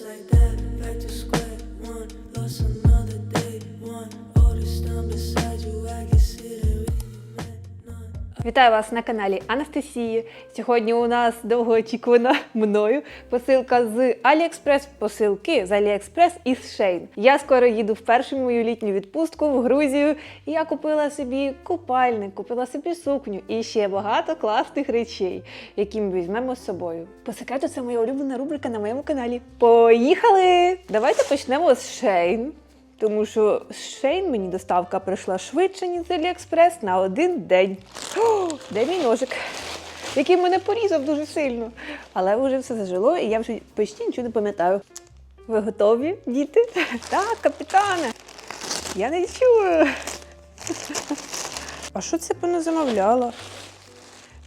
Like that, back to square one. Lost another day one. All this time beside you, I can see that. Вітаю вас на каналі Анастасії. Сьогодні у нас довгоочікувана мною посилка з Аліекспрес, посилки з Аліекспрес із Шейн. Я скоро їду в першу мою літню відпустку в Грузію. І я купила собі купальник, купила собі сукню і ще багато класних речей, які ми візьмемо з собою. По секрету, це моя улюблена рубрика на моєму каналі. Поїхали! Давайте почнемо з Шейн. Тому що з Шейн мені доставка прийшла швидше, ніж з Аліекспрес на один день. О, де мій ножик, який мене порізав дуже сильно. Але вже все зажило, і я вже почти нічого не пам'ятаю. Ви готові, діти? Так, капітане. Я не чую. А що це вона замовляла?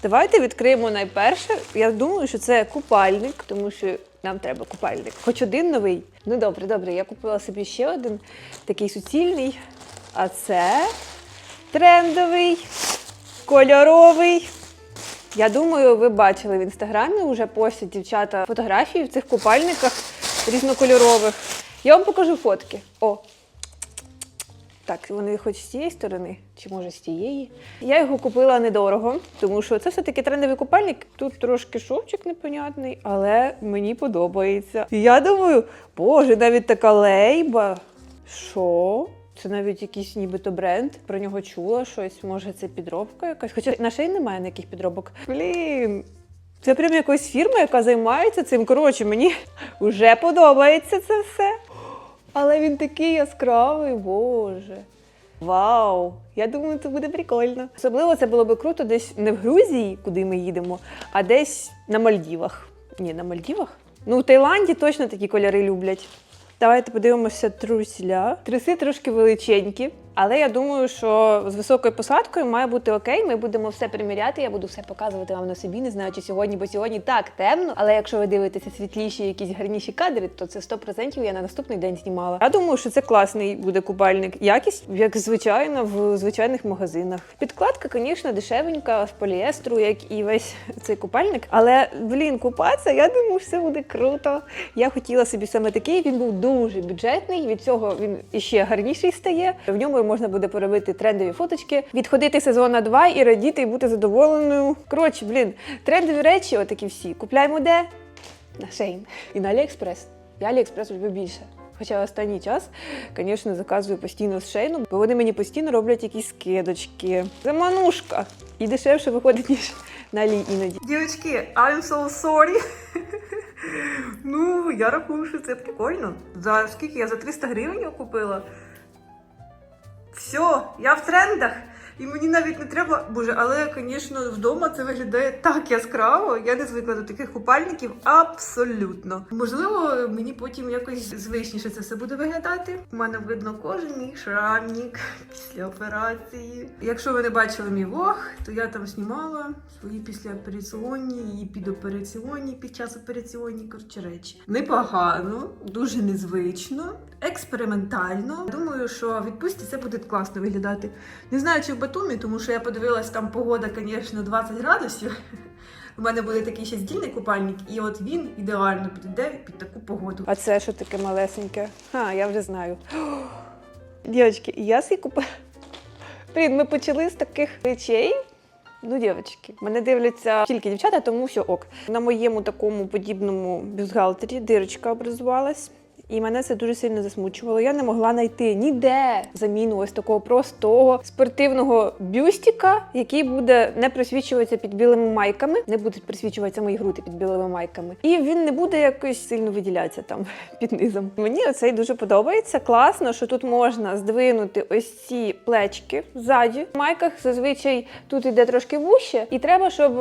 Давайте відкриємо найперше. Я думаю, що це купальник, тому що нам треба купальник. Хоч один новий. Ну добре, добре, я купила собі ще один такий суцільний. А це трендовий, кольоровий. Я думаю, ви бачили в інстаграмі вже постять дівчата фотографії в цих купальниках різнокольорових. Я вам покажу фотки. О, так, вони хоч з цієї сторони, чи може з тієї. Я його купила недорого, тому що це все-таки трендовий купальник. Тут трошки шовчик непонятний, але мені подобається. І я думаю, боже, навіть така лейба. Що? Це навіть якийсь нібито бренд. Про нього чула щось. Може, це підробка якась. Хоча на шиї немає ніяких підробок. Блін. Це прям якась фірма, яка займається цим. Коротше, мені вже подобається це все. Але він такий яскравий, боже. Вау! Я думаю, це буде прикольно. Особливо це було би круто десь не в Грузії, куди ми їдемо, а десь на Мальдівах. Ні, на Мальдівах? Ну, в Таїланді точно такі кольори люблять. Давайте подивимося трусля. Труси трошки величенькі, але я думаю, що з високою посадкою має бути окей. Ми будемо все приміряти. Я буду все показувати вам на собі. Не знаю, чи сьогодні, бо сьогодні так темно. Але якщо ви дивитеся світліші, якісь гарніші кадри, то це 100% я на наступний день знімала. Я думаю, що це класний буде купальник. Якість, як звичайно, в звичайних магазинах. Підкладка, звісно, дешевенька з поліестру, як і весь цей купальник. Але блін, купатися, я думаю, все буде круто. Я хотіла собі саме такий. Він був дуже бюджетний. Від цього він іще гарніший стає. В ньому можна буде поробити трендові фоточки, відходити сезон на два і радіти, і бути задоволеною. Коротше, блін, трендові речі, отакі всі. Купляємо де? На Шейн. І на Аліекспрес. Я Аліекспрес люблю більше. Хоча останній час, звісно, заказую постійно з шейну, бо вони мені постійно роблять якісь скидочки. Заманушка. І дешевше виходить, ніж на Алі іноді. Дівчатки, I'm so sorry. ну, я рахую, що це прикольно. За скільки я за 300 гривень купила? Все, я в трендах. І мені навіть не треба, боже, але, звісно, вдома це виглядає так яскраво. Я не звикла до таких купальників абсолютно. Можливо, мені потім якось звичніше це все буде виглядати. У мене видно кожен мій шрамник після операції. Якщо ви не бачили мій влог, то я там знімала свої післяопераційні і підопераційні, під час операційні коротше речі. Непогано, дуже незвично, експериментально. Думаю, що відпустці це буде класно виглядати. Не знаю, чи Батумі, тому що я подивилась, там погода, звісно, 20 градусів. У мене буде такий ще здільний купальник, і от він ідеально підійде під таку погоду. А це що таке малесеньке? А, я вже знаю. Дівчатки, я свій купила. Блін, ми почали з таких речей. Ну, дівчатки, мене дивляться тільки дівчата, тому все ок. На моєму такому подібному бюстгальтері дирочка образувалась. І мене це дуже сильно засмучувало. Я не могла знайти ніде заміну ось такого простого спортивного бюстика, який буде не присвічуватися під білими майками, не будуть присвічуватися мої груди під білими майками. І він не буде якось сильно виділятися там під низом. Мені оцей дуже подобається. Класно, що тут можна здвинути ось ці плечки ззаді. В майках зазвичай тут іде трошки вуще, і треба, щоб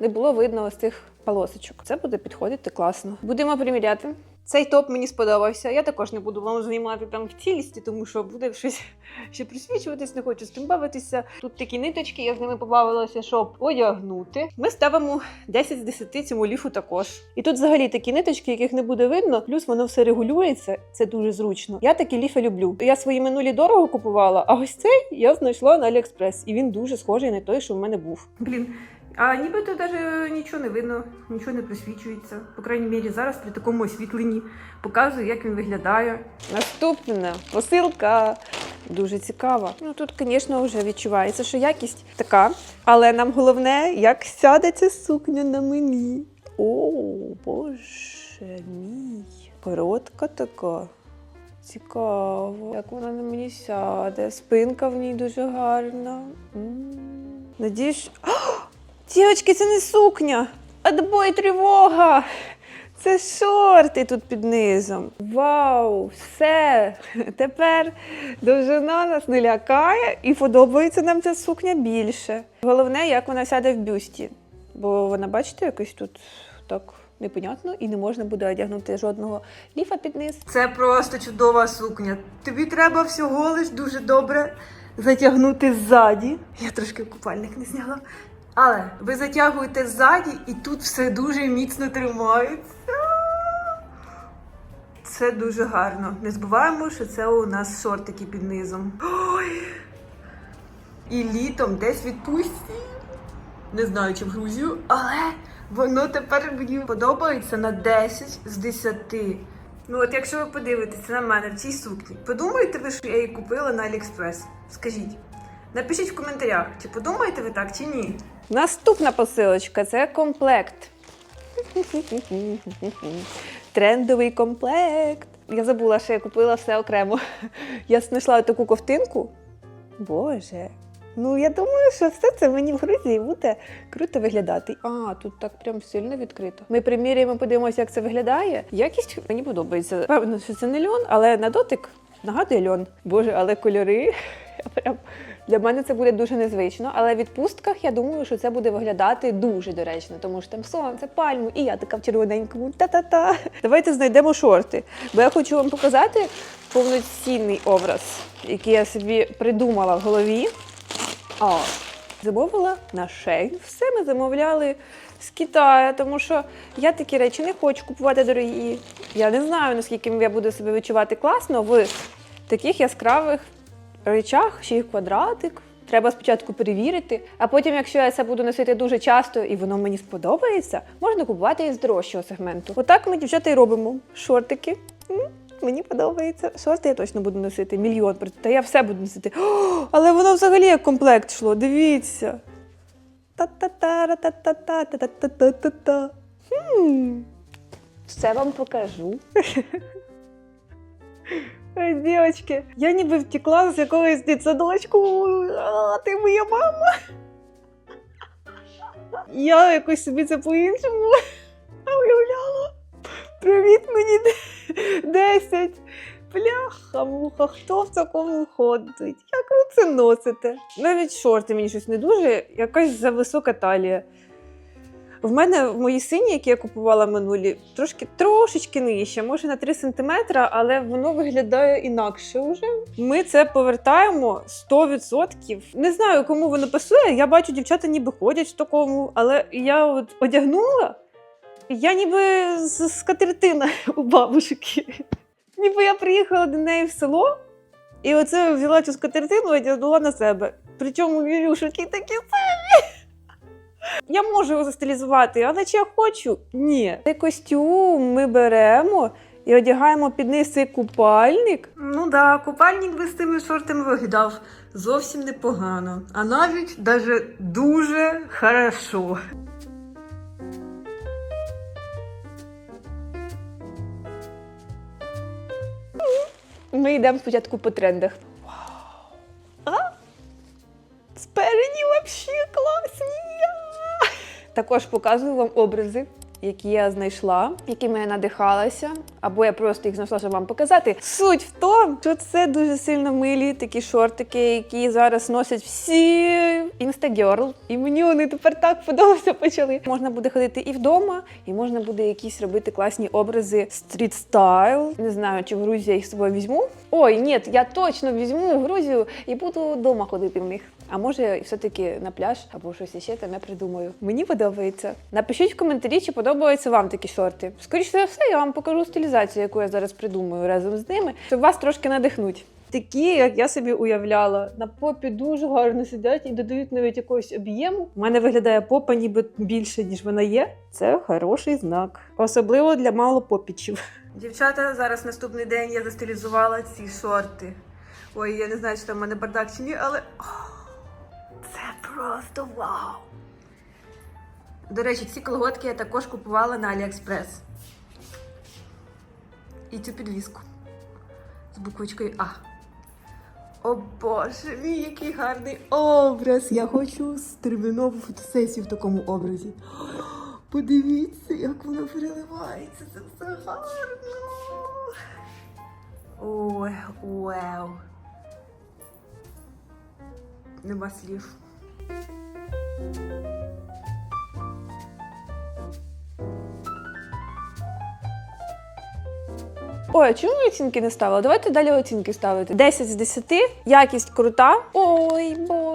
не було видно ось цих полосочок. Це буде підходити класно. Будемо приміряти. Цей топ мені сподобався. Я також не буду вам знімати там в цілісті, тому що буде щось ще присвічуватись, не хочу з тим бавитися. Тут такі ниточки, я з ними побавилася, щоб одягнути. Ми ставимо 10 з 10 цьому ліфу також. І тут взагалі такі ниточки, яких не буде видно, плюс воно все регулюється. Це дуже зручно. Я такі ліфи люблю. Я свої минулі дорого купувала, а ось цей я знайшла на Аліекспрес, і він дуже схожий на той, що в мене був. Блін. А нібито навіть нічого не видно, нічого не присвічується. По крайній мірі, зараз при такому освітленні показую, як він виглядає. Наступна посилка. Дуже цікава. Ну тут, звісно, вже відчувається, що якість така. Але нам головне, як сяде ця сукня на мені. О, боже мій. Коротка така. Цікаво, як вона на мені сяде. Спинка в ній дуже гарна. Надіюсь. О, дівчатки, це не сукня. Отбой тривога. Це шорти тут під низом. Вау, все. Тепер довжина нас не лякає і подобається нам ця сукня більше. Головне, як вона сяде в бюсті. Бо вона, бачите, якось тут так непонятно і не можна буде одягнути жодного ліфа під низ. Це просто чудова сукня. Тобі треба всього лиш дуже добре затягнути ззаді. Я трошки купальник не зняла. Але ви затягуєте ззаді, і тут все дуже міцно тримається. Це дуже гарно. Не забуваємо, що це у нас шортики під низом. Ой! І літом десь відпустці. Не знаю, чи в Грузію, але воно тепер мені подобається на 10 з 10. Ну от якщо ви подивитеся на мене в цій сукні, подумаєте ви, що я її купила на Аліекспрес? Скажіть. Напишіть в коментарях, чи подумаєте ви так, чи ні. Наступна посилочка це комплект. Трендовий комплект. Я забула, що я купила все окремо. Я знайшла таку ковтинку. Боже. Ну, я думаю, що все це мені в Грузії буде круто виглядати. А, тут так прям сильно відкрито. Ми приміряємо, подивимося, як це виглядає. Якість мені подобається. Певно, що це не льон, але на дотик нагадує льон. Боже, але кольори. Я прям для мене це буде дуже незвично, але в відпустках я думаю, що це буде виглядати дуже доречно, тому що там сонце, пальму, і я така в червоненькому. Та-та-та. Давайте знайдемо шорти. Бо я хочу вам показати повноцінний образ, який я собі придумала в голові. О, замовила на шею. Все ми замовляли з Китаю, тому що я такі речі не хочу купувати дорогі. Я не знаю, наскільки я буду себе відчувати класно в таких яскравих речах, ще й квадратик. Треба спочатку перевірити, а потім, якщо я це буду носити дуже часто і воно мені сподобається, можна купувати із дорожчого сегменту. Отак ми, дівчата, і робимо. Шортики. М, Мені подобається. Шорти я точно буду носити. Мільйон. Та я все буду носити. О, але воно взагалі як комплект йшло. Дивіться. Та-та-та-ра-та-та-та-та-та-та-та-та. Хм. Все вам покажу. Ой, Дівчатки, я ніби втекла з якогось дитсадочку, а ти моя мама. Я якось собі це по-іншому уявляла. Привіт мені де- 10. Бляха, муха, хто в такому ходить? Як ви це носите? Навіть шорти мені щось не дуже, якась зависока талія. В мене в моїй сині, які я купувала минулі, трошки трошечки нижче, може на 3 см, але воно виглядає інакше вже. Ми це повертаємо 100%. Не знаю, кому воно пасує. Я бачу, дівчата ніби ходять в такому, але я от одягнула. Я ніби з скатертина у бабушки. Ніби я приїхала до неї в село, і оце взяла цю скатертину і одягнула на себе. Причому вірюшки такі самі. Я можу його застилізувати, але чи я хочу? Ні. Цей костюм ми беремо і одягаємо під низ цей купальник. Ну так, да, купальник би з тими шортами виглядав зовсім непогано, а навіть даже дуже хорошо. Ми йдемо спочатку по трендах. А? Спереді взагалі класні. Також показую вам образи, які я знайшла, якими я надихалася, або я просто їх знайшла, щоб вам показати. Суть в тому, що це дуже сильно милі такі шортики, які зараз носять всі інстагерл. І мені вони тепер так подобаються почали. Можна буде ходити і вдома, і можна буде якісь робити класні образи стріт стайл. Не знаю, чи в Грузію я їх з собою візьму. Ой, ні, я точно візьму в Грузію і буду вдома ходити в них. А може, все-таки на пляж або щось іще там я придумаю. Мені подобається. Напишіть в коментарі, чи подобаються вам такі шорти. Скоріше за все, я вам покажу стилізацію, яку я зараз придумаю разом з ними, щоб вас трошки надихнуть. Такі, як я собі уявляла. На попі дуже гарно сидять і додають навіть якогось об'єму. У мене виглядає попа ніби більше, ніж вона є. Це хороший знак. Особливо для малопопічів. Дівчата, зараз наступний день я застилізувала ці шорти. Ой, я не знаю, чи там в мене бардак чи ні, але просто вау! До речі, ці колготки я також купувала на Аліекспрес. І цю підвіску з буквочкою А. О Боже мій, який гарний образ! Я хочу термінову фотосесію в такому образі. Подивіться, як воно переливається. Це все гарно. Ой, вау. Нема слів. Ой, а чому оцінки не ставила? Давайте далі оцінки ставити. 10 з 10, якість крута. Ой, боже.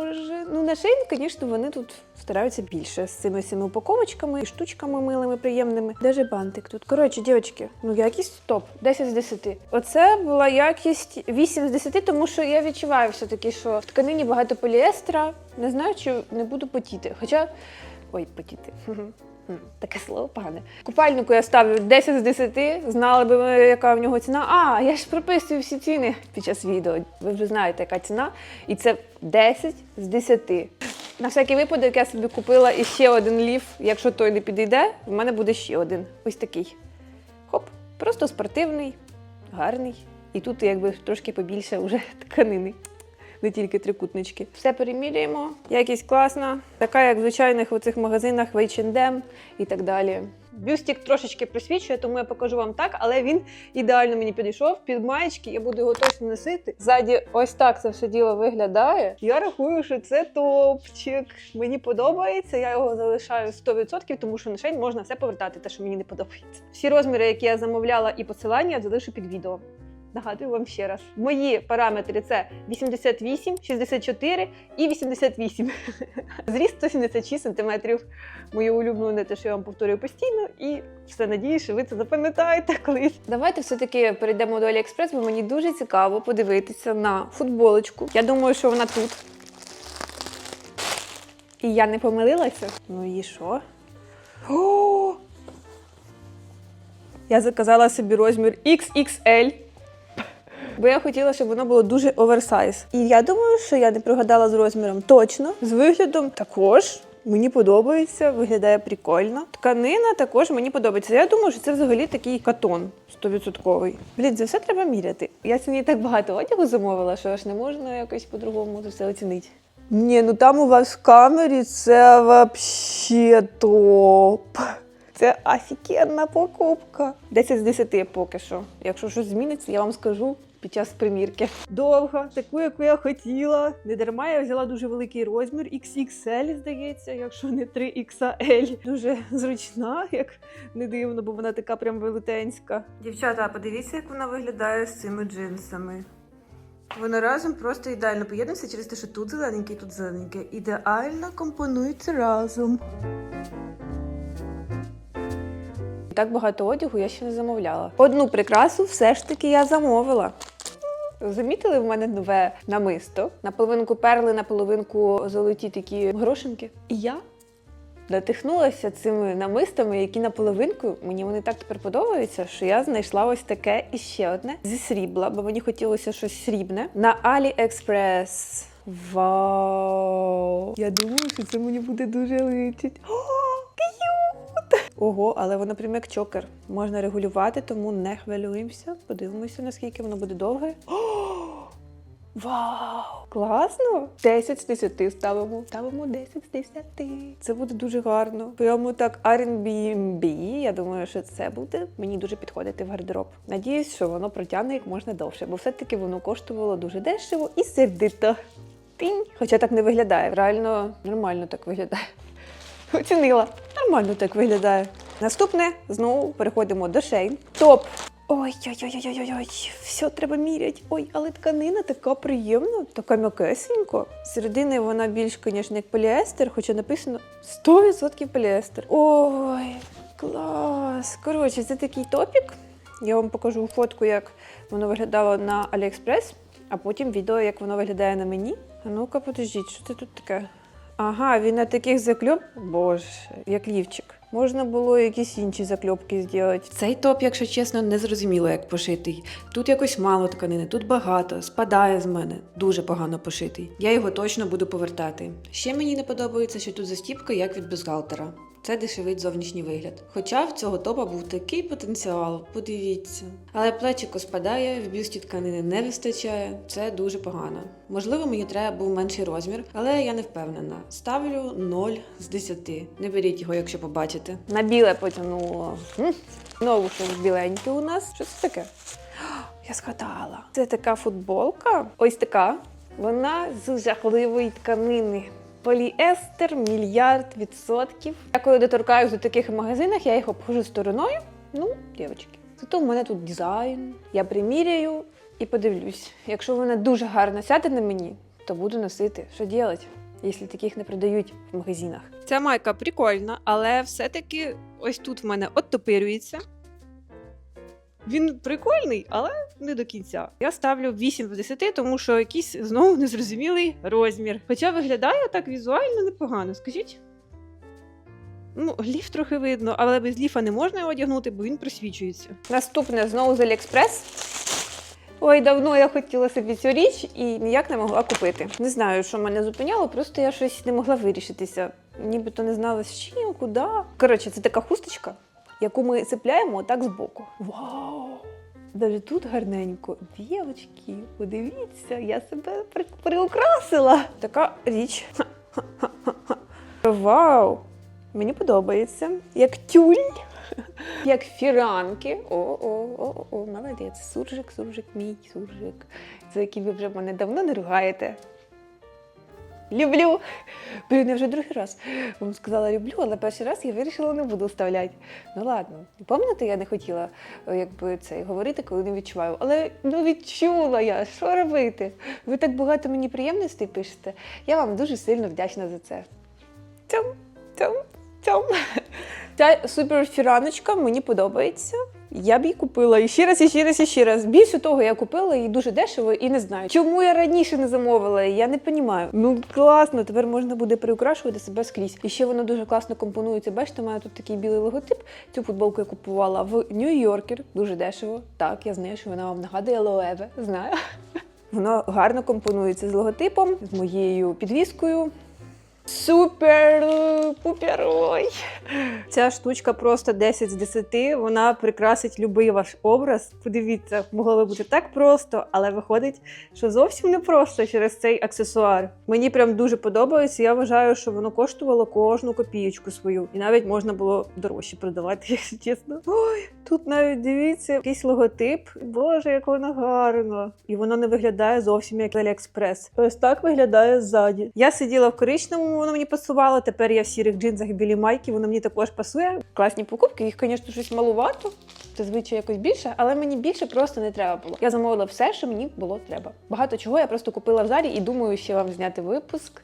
Ну, на шейн, звісно, вони тут стараються більше з цими всіми упаковочками і штучками милими, приємними. Де же бантик тут? Коротше, дівчатки, ну якість топ. 10 з 10. Оце була якість 8 з 10, тому що я відчуваю все-таки, що в тканині багато поліестера. Не знаю, чи не буду потіти. Хоча. Ой, потіти. Таке слово погане. Купальнику я ставлю 10 з 10. Знали би ви, яка в нього ціна. А, я ж прописую всі ціни під час відео. Ви вже знаєте, яка ціна. І це 10 з 10. На всякий випадок я собі купила іще один ліф. Якщо той не підійде, в мене буде ще один. Ось такий. Хоп, просто спортивний, гарний. І тут якби трошки побільше вже тканини. Не тільки трикутнички. Все перемірюємо. Якість класна, така, як в звичайних в цих магазинах в H&M і так далі. Бюстик трошечки просвічує, тому я покажу вам так, але він ідеально мені підійшов. Під маєчки я буду його точно носити. Ззаді ось так це все діло виглядає. Я рахую, що це топчик. Мені подобається. Я його залишаю 100%, тому що на шейн можна все повертати, те, що мені не подобається. Всі розміри, які я замовляла, і посилання я залишу під відео. Нагадую вам ще раз. Мої параметри це 88, 64 і 88. Зріст 176 см. Моє улюблене, те, що я вам повторюю постійно, і все надію, що ви це запам'ятаєте колись. Давайте все-таки перейдемо до Аліекспрес, бо мені дуже цікаво подивитися на футболочку. Я думаю, що вона тут. І я не помилилася. Ну і що? О! Я заказала собі розмір XXL. Бо я хотіла, щоб воно було дуже оверсайз. І я думаю, що я не прогадала з розміром точно. З виглядом також. Мені подобається, виглядає прикольно. Тканина також мені подобається. Я думаю, що це взагалі такий катон 100%. Блін, це все треба міряти. Я сьогодні так багато одягу замовила, що аж не можна якось по-другому це все оцінити. Ні, ну там у вас в камері це вообще топ. Це офігенна покупка. 10 з 10 поки що. Якщо щось зміниться, я вам скажу під час примірки. Довга, таку, яку я хотіла. Не дарма я взяла дуже великий розмір, XXL, здається, якщо не 3XL. Дуже зручна, як не дивно, бо вона така прям велетенська. Дівчата, подивіться, як вона виглядає з цими джинсами. Вони разом просто ідеально поєднуються через те, що тут зелененьке тут зелененьке. Ідеально компонуються разом. Так багато одягу я ще не замовляла. Одну прикрасу все ж таки я замовила. Замітили в мене нове намисто? Наполовинку перли, наполовинку золоті такі грошинки. І я натихнулася цими намистами, які наполовинку. Мені вони так тепер подобаються, що я знайшла ось таке і ще одне зі срібла, бо мені хотілося щось срібне. На AliExpress. Вау! Я думаю, що це мені буде дуже личить. Ого, але воно прям як чокер. Можна регулювати, тому не хвилюємося. Подивимося, наскільки воно буде довге. О, Вау! Класно! 10 з 10 ставимо. Ставимо 10 з 10. Це буде дуже гарно. Прямо так R&B. Я думаю, що це буде мені дуже підходити в гардероб. Надіюсь, що воно протягне як можна довше, бо все-таки воно коштувало дуже дешево і сердито. Пінь. Хоча так не виглядає. Реально нормально так виглядає. Оцінила. Нормально так виглядає. Наступне знову переходимо до шейн. Топ. Ой, ой, ой, ой, ой, ой, все треба міряти. Ой, але тканина така приємна, така м'якесенька. Середини вона більш, звісно, як поліестер, хоча написано 100% поліестер. Ой, клас. Коротше, це такий топік. Я вам покажу фотку, як воно виглядало на AliExpress. а потім відео, як воно виглядає на мені. А ну-ка, подождіть, що це тут таке? Ага, він на таких закльоп. Боже, як лівчик. Можна було якісь інші закльопки зробити. Цей топ, якщо чесно, не зрозуміло, як пошитий. Тут якось мало тканини, тут багато, спадає з мене. Дуже погано пошитий. Я його точно буду повертати. Ще мені не подобається, що тут застіпка, як від бюстгальтера. Це дешевить зовнішній вигляд. Хоча в цього топа був такий потенціал, подивіться. Але плечико спадає, в бюсті тканини не вистачає. Це дуже погано. Можливо, мені треба був менший розмір, але я не впевнена. Ставлю 0 з 10. Не беріть його, якщо побачите. На біле потягнуло. Знову щось біленьке у нас. Що це таке? Я згадала. Це така футболка. Ось така. Вона з жахливої тканини. Поліестер, мільярд відсотків. Я коли доторкаюсь до таких магазинах, я їх обхожу стороною. Ну, дівчатки. Зато в мене тут дизайн. Я приміряю і подивлюсь. Якщо вона дуже гарно сяде на мені, то буду носити. Що робити, якщо таких не продають в магазинах? Ця майка прикольна, але все-таки ось тут в мене оттопирюється. Він прикольний, але не до кінця. Я ставлю 8 з 10, тому що якийсь знову незрозумілий розмір. Хоча виглядає так візуально непогано, скажіть. Ну, ліф трохи видно, але без ліфа не можна його одягнути, бо він просвічується. Наступне знову з Аліекспрес. Ой, давно я хотіла собі цю річ і ніяк не могла купити. Не знаю, що мене зупиняло, просто я щось не могла вирішитися. Нібито не знала з чим, куди. Коротше, це така хусточка, яку ми цепляємо отак збоку. Вау! Даже тут гарненько. Дівочки, подивіться, я себе при- приукрасила. Така річ. Вау! Мені подобається. Як тюль, як фіранки. О, о, о, о, молодець. Суржик, суржик, мій суржик. За який ви вже мене давно не ругаєте. Люблю. Блін, я вже другий раз вам сказала люблю, але перший раз я вирішила не буду вставляти. Ну ладно, пам'ятаєте, я не хотіла е, якби це говорити, коли не відчуваю. Але ну відчула я, що робити? Ви так багато мені приємностей пишете. Я вам дуже сильно вдячна за це. Цьом, цьом, цьом. Ця суперфіраночка мені подобається. Я б її купила і ще раз, і ще раз, і ще раз. Більше того, я купила її дуже дешево і не знаю. Чому я раніше не замовила? Я не розумію. Ну класно, тепер можна буде приукрашувати себе скрізь. І ще воно дуже класно компонується. Бачите, мене тут такий білий логотип. Цю футболку я купувала в Нью-Йоркер. Дуже дешево. Так, я знаю, що вона вам нагадує Лоеве. Знаю. Воно гарно компонується з логотипом, з моєю підвіскою. Супер пупер. Ця штучка просто 10 з 10. Вона прикрасить будь-який ваш образ. Подивіться, могло би бути так просто, але виходить, що зовсім не просто через цей аксесуар. Мені прям дуже подобається. Я вважаю, що воно коштувало кожну копієчку свою, і навіть можна було дорожче продавати, якщо чесно. Ой, тут навіть дивіться, якийсь логотип. Боже, як воно гарно! І воно не виглядає зовсім як Аліекспрес. Ось так виглядає ззаді. Я сиділа в коричневому, воно мені пасувало. Тепер я в сірих джинсах і білій майки, воно мені також пасує. Класні покупки, їх, звісно, щось малувато. Зазвичай якось більше, але мені більше просто не треба було. Я замовила все, що мені було треба. Багато чого я просто купила в залі і думаю, ще вам зняти випуск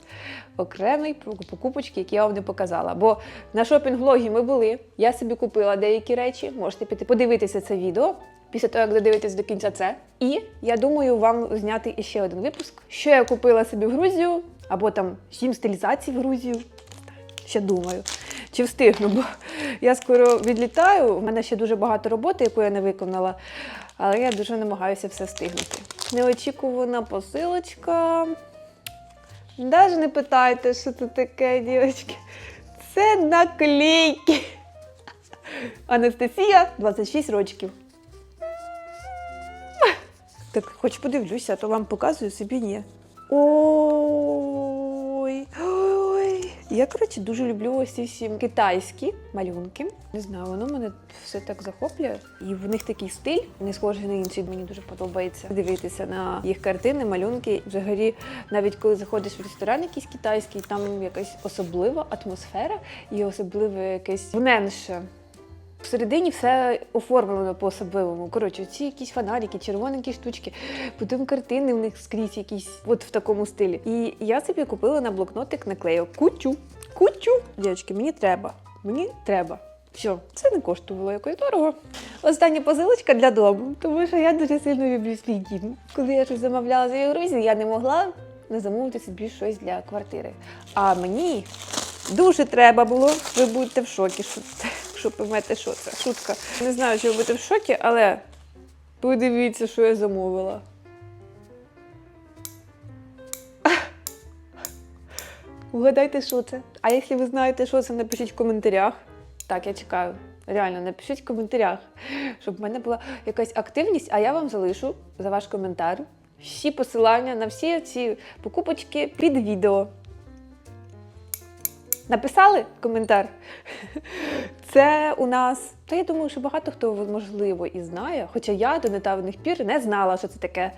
окремий про покупочки, які я вам не показала. Бо на шопінг-влогі ми були. Я собі купила деякі речі. Можете піти подивитися це відео. Після того, як додивитесь до кінця це. І я думаю вам зняти іще один випуск, що я купила собі в Грузію, або там сім стилізацій в Грузію. Ще думаю, чи встигну, бо я скоро відлітаю. У мене ще дуже багато роботи, яку я не виконала, але я дуже намагаюся все встигнути. Неочікувана посилочка. Навіть не питайте, що це таке, дівчатки. Це наклейки. Анастасія, 26 років. Так, хоч подивлюся, а то вам показую собі ні. Ой. Я, коротше, дуже люблю ось всі китайські малюнки. Не знаю, воно мене все так захоплює. І в них такий стиль, не схожий на інший. Мені дуже подобається дивитися на їх картини, малюнки. Взагалі, навіть коли заходиш в ресторан якийсь китайський, там якась особлива атмосфера і особливе якесь вненше. Всередині все оформлено по-особливому. Коротше, ці якісь фонарики, червоненькі штучки, потім картини в них скрізь якісь, от в такому стилі. І я собі купила на блокнотик наклею кучу. Кучу! Дівчатки, мені треба. Мені треба. Все, це не коштувало якось дорого. Остання посилочка для дому, тому що я дуже сильно люблю свій дім. Коли я щось замовляла з Єврозі, я не могла не замовити собі щось для квартири. А мені дуже треба було. Ви будете в шокі, що це, що поймете, що це. Шутка. Не знаю, чи ви будете в шокі, але подивіться, що я замовила. Угадайте, що це. А якщо ви знаєте, що це, напишіть в коментарях. Так, я чекаю. Реально, напишіть в коментарях, щоб в мене була якась активність, а я вам залишу за ваш коментар всі посилання на всі ці покупочки під відео. Написали коментар? Це у нас. Та я думаю, що багато хто можливо і знає, хоча я до недавніх пір не знала, що це таке.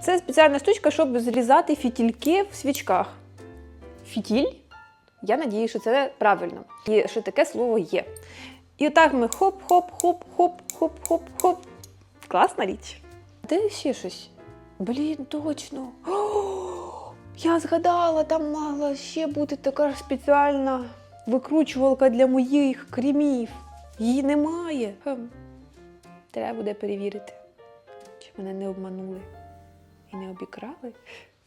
Це спеціальна штучка, щоб зрізати фітільки в свічках. Фітіль? Я надію, що це правильно. І що таке слово є. І отак ми хоп-хоп-хоп-хоп-хоп-хоп-хоп. Класна річ. Де ще щось? Блін, точно. О, я згадала, там мала ще бути така ж спеціальна викручувалка для моїх кремів. Її немає. Хм. Треба буде перевірити, чи мене не обманули і не обікрали.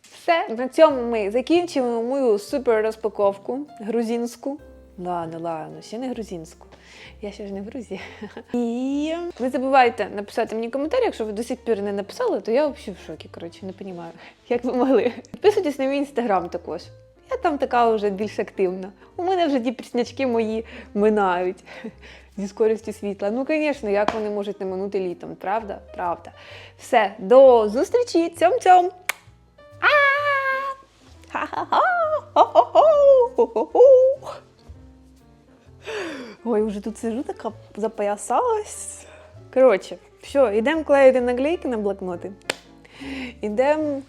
Все, на цьому ми закінчимо мою супер розпаковку грузинську. Ладно, ладно, ще не грузинську. Я ще ж не в Грузії. І не забувайте написати мені коментар, якщо ви до сих пір не написали, то я взагалі в шокі. Коротше, не розумію, як ви могли. Підписуйтесь на мій інстаграм також. Я там така вже більш активна. У мене вже ті піснячки мої минають зі скорістю світла. Ну, звісно, як вони можуть не минути літом, правда? Правда. Все, до зустрічі! Цьом-цьом! Ха-ха-ха! Хо-хо-хо! Хо-хо-хо! Ой, вже тут сижу, така запоясалась. Коротше, все, йдемо клеїти наклейки на блокноти. Ідемо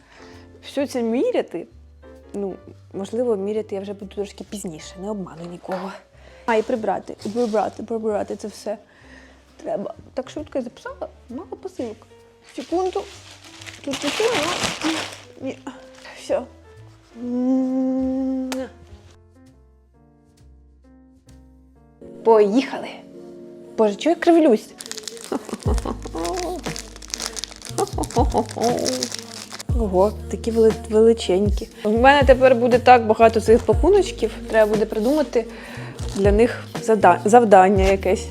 все це міряти. Ну, можливо, міряти я вже буду трошки пізніше, не обману нікого. А, і прибрати, і прибрати, прибрати це все. Треба. Так швидко я записала, мало посилок. Секунду. Тут чуть-чуть, ну. Ні. Все. Поїхали. Боже, чого я кривлюсь? Ого, такі величенькі. У мене тепер буде так багато цих пакуночків. Треба буде придумати для них завдання якесь.